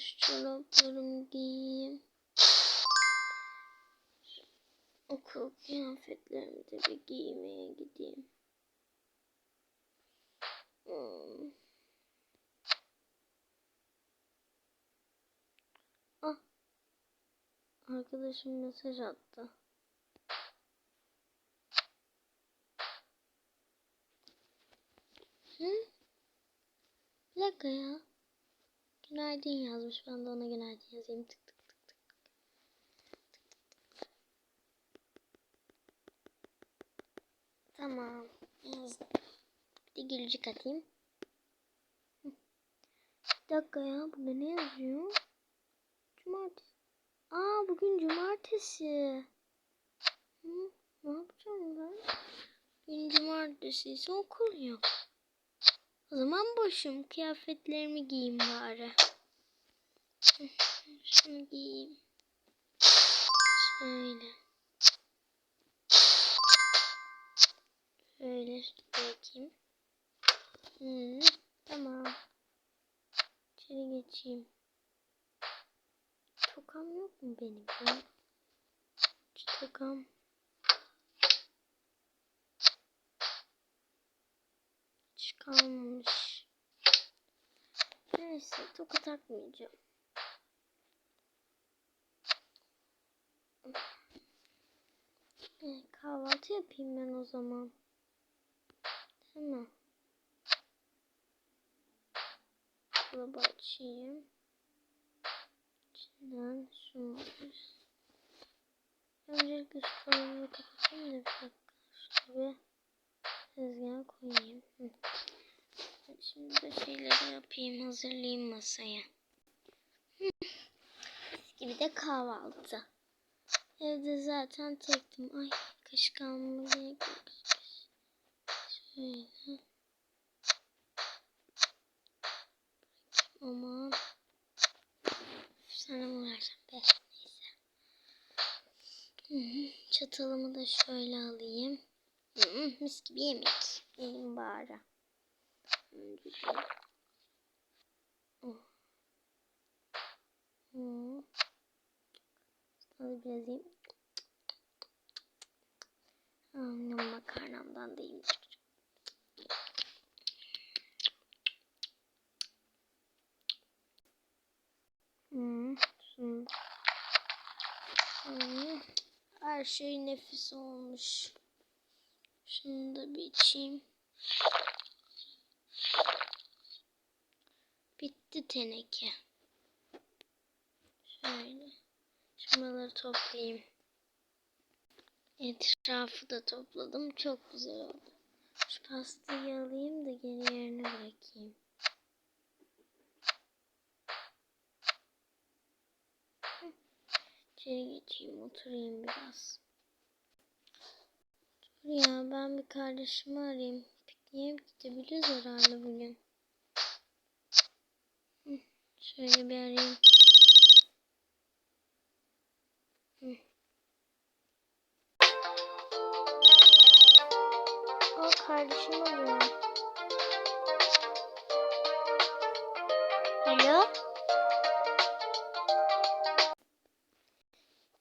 şu çoraplarımı giyeyim. Okul kıyafetlerimi de bir giymeye gideyim. Hmm. Ah. Arkadaşım mesaj attı. Hı? Bir dakika ya. Günaydın yazmış. Ben de ona günaydın yazayım. Tık tık tık tık. Tamam. Yazdım. Bir de gülücük atayım. Bir dakika ya. Burada ne yazıyor? Cumartesi. Aa bugün cumartesi. Hı, ne yapacağım ben? Bugün cumartesi ise okul yok. O zaman boşum. Kıyafetlerimi giyeyim bari. Şunu giyeyim. Şöyle. Şöyle bırakayım. Hı, tamam. İçeri geçeyim. Tokam yok mu benim ya? Tokam. Kalmamış. Neyse toka takmayacağım. E, kahvaltı yapayım ben o zaman. Mi? Dolabı açayım. İçinden şunu. Öncelikle şu dolabı kapatayım da bir dakika. Şuraya tezgaha koyayım. Şimdi de şeyleri yapayım, hazırlayayım masaya. Gibi de kahvaltı. Evde zaten tektim. Ay kaşık almama gerek yok. Şöyle. Aman. Sana mı versem? Neyse. Hı hı. Çatalımı da şöyle alayım. Hı. Mis gibi yemek. Yiyelim bari. Hı. Hadi biraz yiyeyim. Annem makarnamdan da yiyeyim. Hmm. Hmm, her şey nefis olmuş. Şunu da bir. Bitti teneke. Şöyle. Şunları toplayayım. Etrafı da topladım. Çok güzel oldu. Şu pastayı alayım da geri yerine bırakayım. İçeri geçeyim, oturayım biraz. Ya ben bir kardeşimi arayayım. Pikniğe gidebiliriz herhalde bugün. Şöyle bir arayayım. Aa kardeşim arıyor. Alo?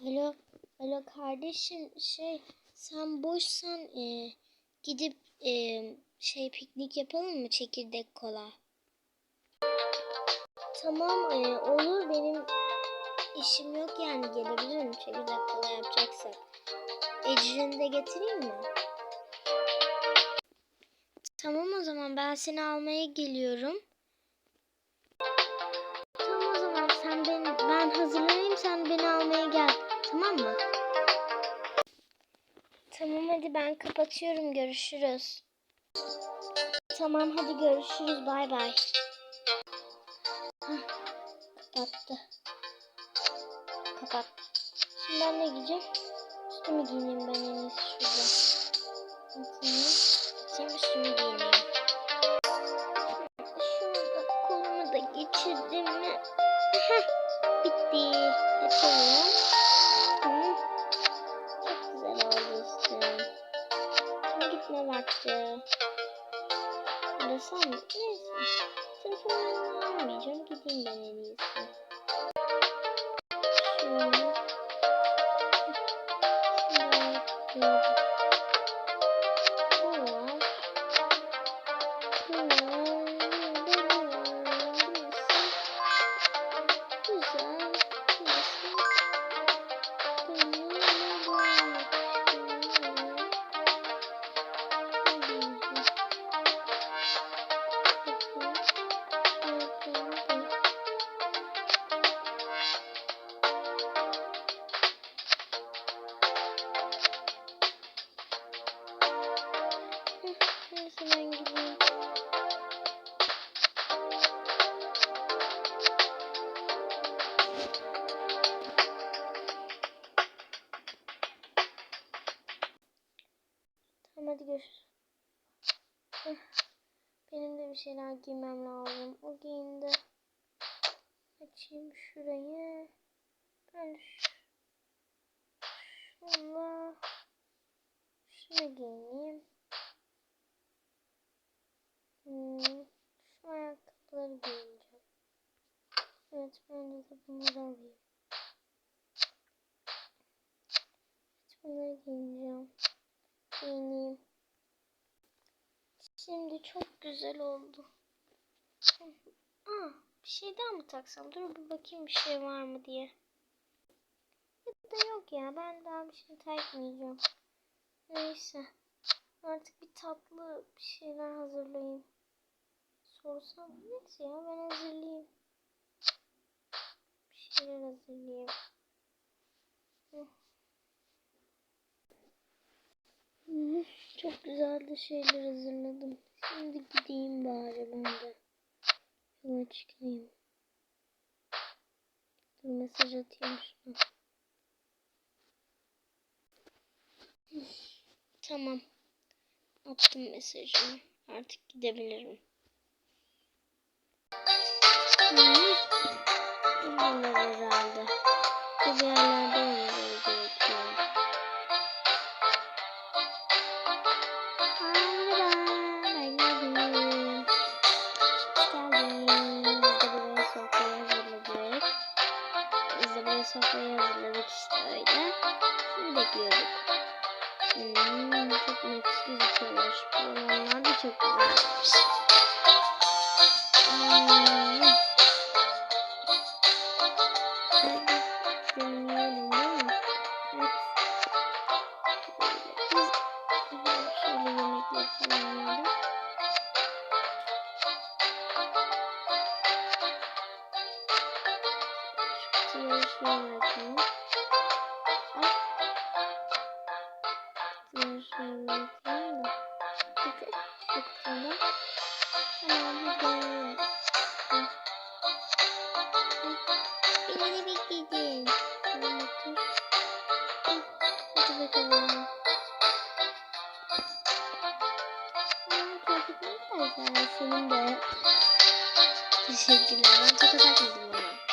Alo, alo kardeşim şey sen boşsan e, gidip e, şey piknik yapalım mı çekirdek kola? Tamam e, olur benim işim yok yani gelebilirim çekirdek kola yapacaksak. Ecrin'i de getireyim mi? Tamam o zaman ben seni almaya geliyorum. Tamam o zaman sen beni ben hazırlanayım sen beni almaya gel. Tamam mı? Tamam hadi ben kapatıyorum görüşürüz. Tamam hadi görüşürüz bay bay. Kapattı. Kapat. Şimdi ben ne giyeceğim? Üstümü giyineyim ben en iyisi şurada. Bakayım. Bakayım üstümü giyineyim. Şurada kolumu da geçirdim mi? Bitti. Açalım. Ben şu... şunla şunu giyineyim. Hmm. Şu ayakkabıları giyineceğim. Evet bence de bunları alayım. Bunları giyineceğim. Giyineyim. Şimdi çok güzel oldu. Aa, bir şey daha mı taksam? Dur bir bakayım bir şey var mı diye. Da yok ya ben daha bir şey takmayacağım. Neyse. Artık bir tatlı bir şeyler hazırlayayım. Sorsam neyse ya ben hazırlayayım. Bir şeyler hazırlayayım. Çok güzel de şeyler hazırladım. Şimdi gideyim bari ben de. Yola çıkayım. Dur mesaj atayım şuna. Hı, Tamam. Attım mesajını. Artık gidebilirim. Hı. Buralar herhalde. Bir yerlerde olmaları gerekiyor. Sofrayı hazırladık işte öyle. Şimdi bekliyorduk. Hmm, çok nefis gözüküyormuş. Bu olanlar çok güzelmiş. Teşekkürler. Ben toka takmadım ama.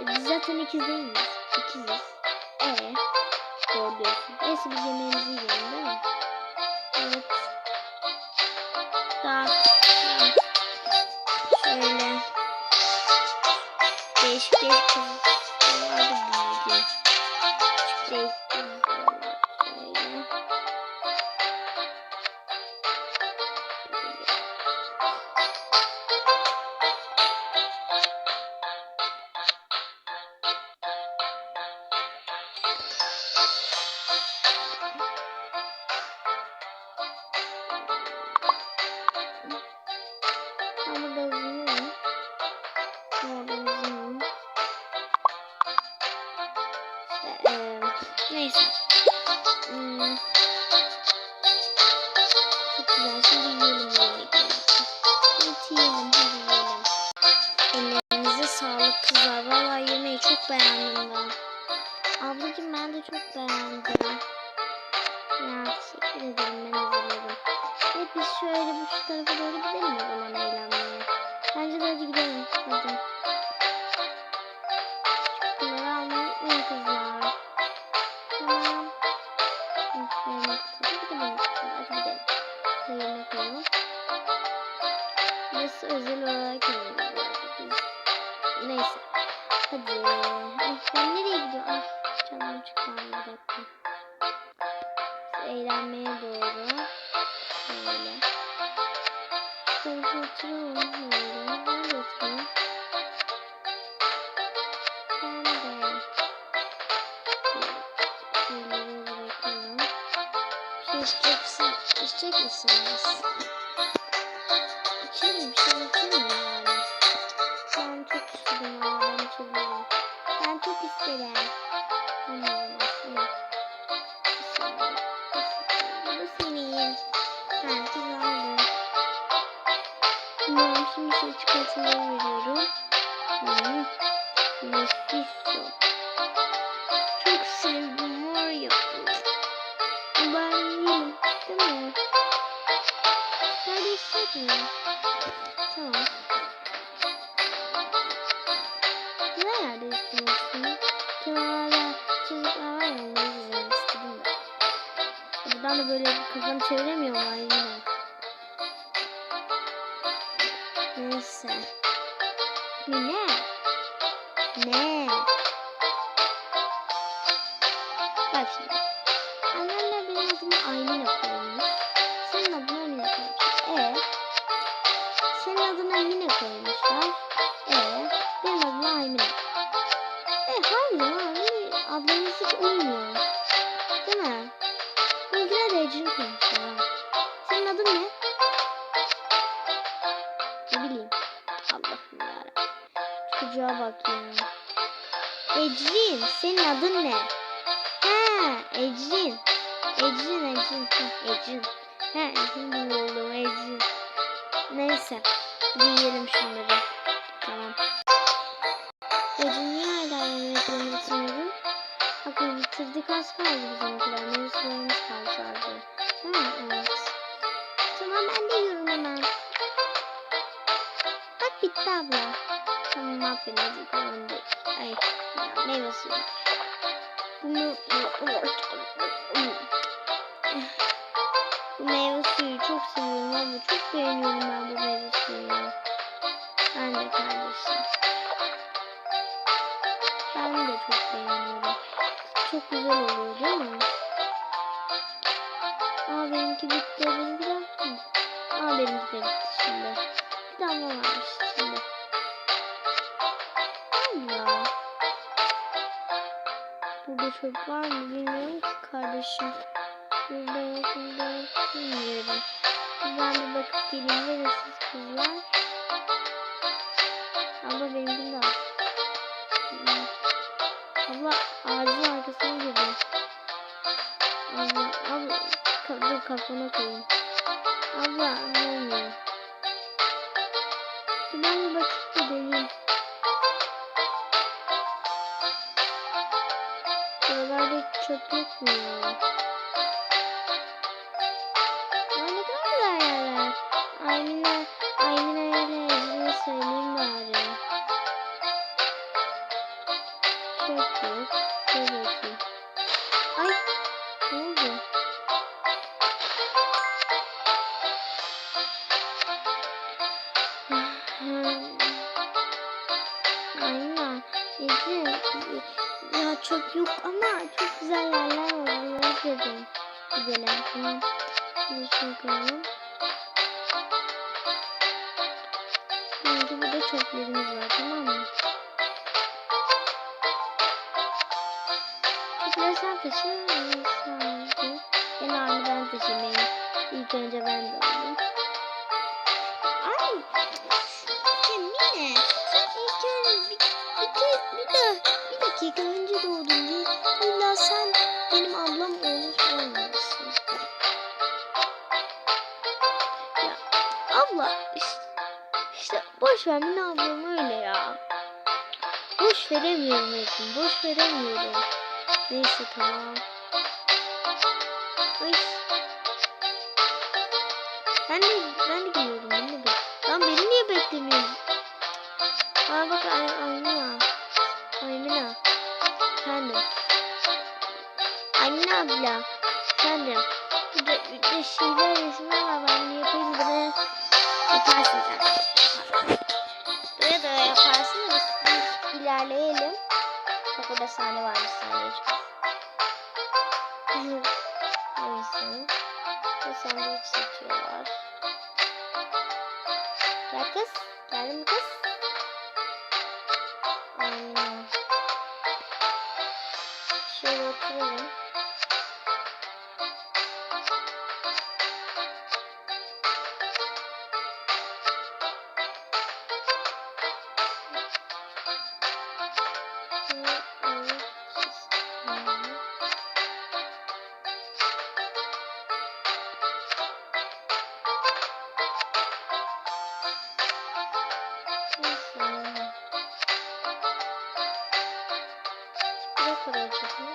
Biz zaten ikiz değil miyiz? İkiziz. Ee? Doğru diyorsun. Neyse biz yemeğimizi yiyelim değil mi? Evet. Daha. Şöyle. Değişik değişik Neyse. Hmm. Eğlenmeye doğru. Böyle. Şöyle oturalım böyle. Ben de oturayım. Ben de. Şöyle bırakalım. Şey? İçecek misiniz? Mi? Tamam. Ne yerde istiyorsun? Kenarlarda çocuklar var ya onları izlemek istedim de. Buradan da böyle kafanı çeviremiyor Yarabbim. Çocuğa bak ya. Ecrin senin adın ne? Ha Ecrin. Ecrin Ecrin. Ha, Ecrin. Ha Ecrin oldu Ecrin. Neyse. Hadi yiyelim şunları. Tamam. Ecrin niye hala yemeklerini bitirmedin? Bak biz bitirdik az kaldı bizim kadar. Meyve sularımız kaldı sadece. Ha evet. Bitti abla. Tamam hadi tamam değil. Ay meyve suyu. Bu meyve suyu çok seviyorum ama çok beğeniyorum ben bu meyve suyunu. Ben de kardeşim. Ben de çok beğeniyorum. Çok güzel oluyor değil mi? Aa benimki bitti. Benimki de bitti. Aa benimki bitti çöp var mı bilmiyorum ki kardeşim. Burada yok, burada yok. Bilmiyorum. Ben bir bakıp geleyim. Neresiz kızlar? Abla benimkini hiç İlk önce ben de alayım. Ay. Cemile. Sen ilk önce bir, bir, bir, de, bir dakika önce doğdun diye illa sen benim ablam olmuş olmuyorsun. abla işte, işte boş ver ne yapıyorum öyle ya. Boş veremiyorum Metin. Boş veremiyorum. Neyse tamam. Ay. Ben de de geliyorum ben de. Lan beni niye beklemiyorsun? Aa bak Ay Aymina. Aymina. Efendim. Aymina abla. Efendim. Bir de, bir de şeyler resimler var ben bunu yapayım buraya. Yaparsın sen. Buraya da yaparsın da biz ilerleyelim. Bak orada sahne var bir saniye kadar çekiyor?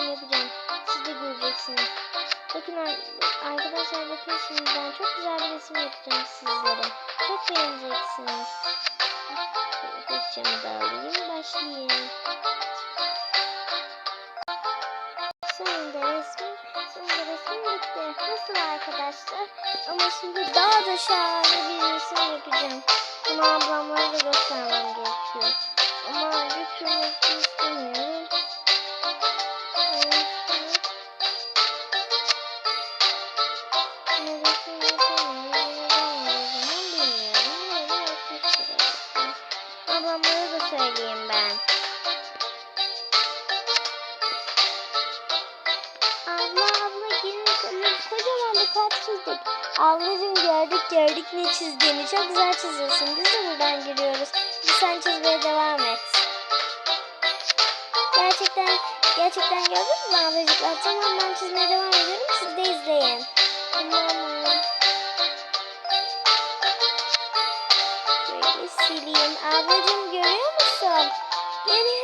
Resim yapacağım. Siz de göreceksiniz. Bakın ar- arkadaşlar bakın şimdi ben çok güzel bir resim yapacağım sizlere. Çok beğeneceksiniz. Fırçamı da alayım. Başlayayım. Sonunda resmim, sonunda resmim bitti. Nasıl arkadaşlar? Ama şimdi daha da şahane ne çizdiğini. Çok güzel çiziyorsun. Biz de buradan giriyoruz. Bir sen çizmeye devam et. Gerçekten gerçekten gördünüz mü ablacıklar? Tamam ben çizmeye devam ediyorum. Siz de izleyin. Tamam mı? Şöyle sileyim. Ablacığım görüyor musun? Görüyorum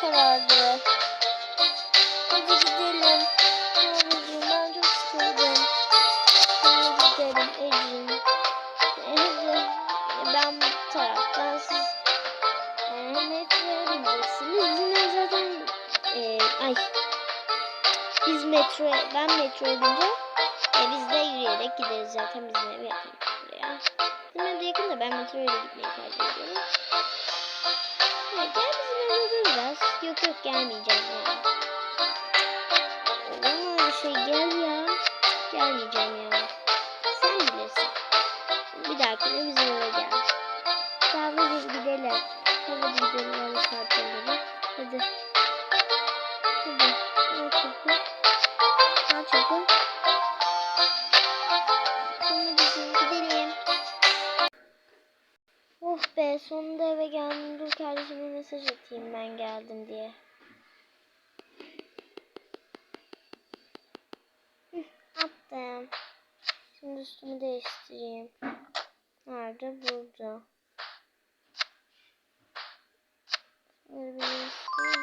karardı. Hadi gidelim. Abicim ben çok sıkıldım. Hadi gidelim Ecim. Hadi. Ben bu taraftan siz e, metroya bineceksiniz. Yine zaten e, ay biz metroya ben metroya bineceğim. E, biz de yürüyerek gideriz zaten bizim ev yakın buraya. Bizim ev de yakın da ben metroya da gitmeyi tercih ediyorum. Yok gelmeyeceğim ya. Olur mu öyle şey gel ya. Gelmeyeceğim ya. Sen bilirsin. Bir dahakine bizim eve gel. Tamam hadi gidelim. Hadi gidelim kartları. Hadi. Hadi. Al çabuk. Al çabuk. Şimdi. Oh be sonunda eve geldim. Kardeşime mesaj atayım ben geldim diye. Attım. Şimdi üstümü değiştireyim. Nerede? Burada.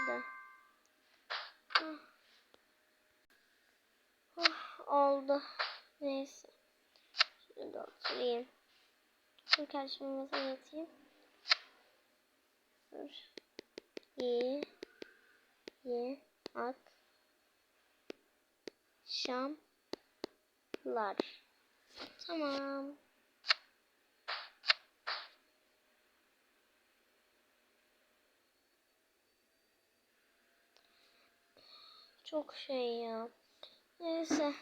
De. Ah. Ah, oldu. Neyse. Şurada oturayım. Dur kardeşime mesaj atayım. Dur. İyi. İyi. At. Şamlar. Tamam. Çok şey ya. Neyse.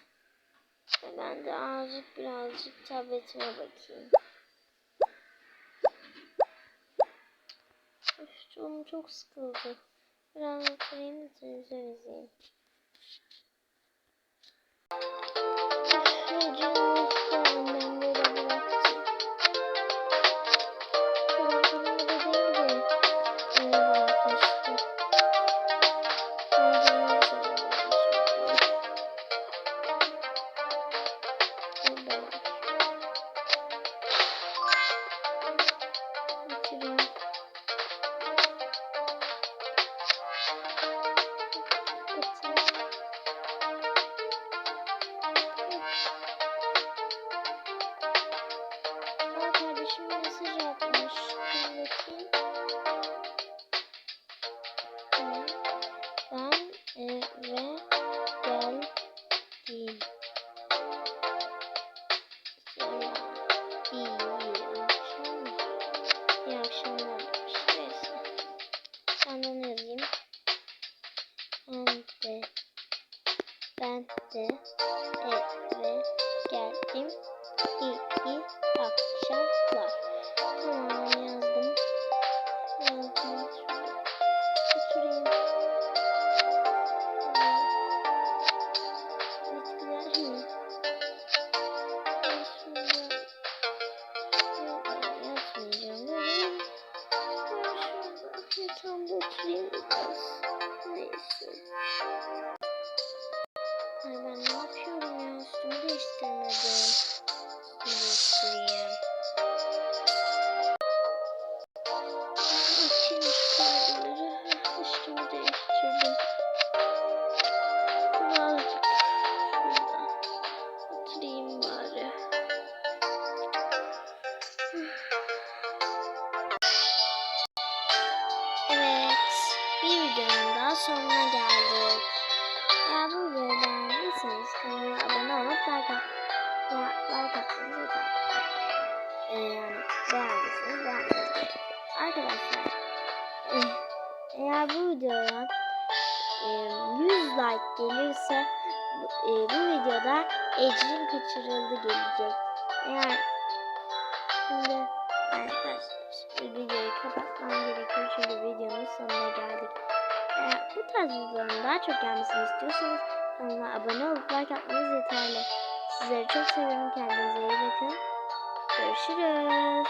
Ben de azıcık birazcık tabletime bakayım. Canım çok sıkıldı. Biraz oturayım da televizyon izleyeyim. bakayım. 2 sonuna geldik. Eğer bu videoyu beğendiyseniz kanala abone olup like at ya, like atmanızı yeter. Ee, beğendiyseniz beğendiyseniz. Arkadaşlar, eh, eğer bu videoya e, 100 like gelirse e, bu videoda Ecrin kaçırıldı gelecek. Eğer şimdi arkadaşlar videoyu kapatmam gerekiyor çünkü videonun sonuna geldik. Eğer bu tarz videoların daha çok gelmesini istiyorsanız kanalıma abone olup like atmanız yeterli. Sizleri çok seviyorum. Kendinize iyi bakın. Görüşürüz.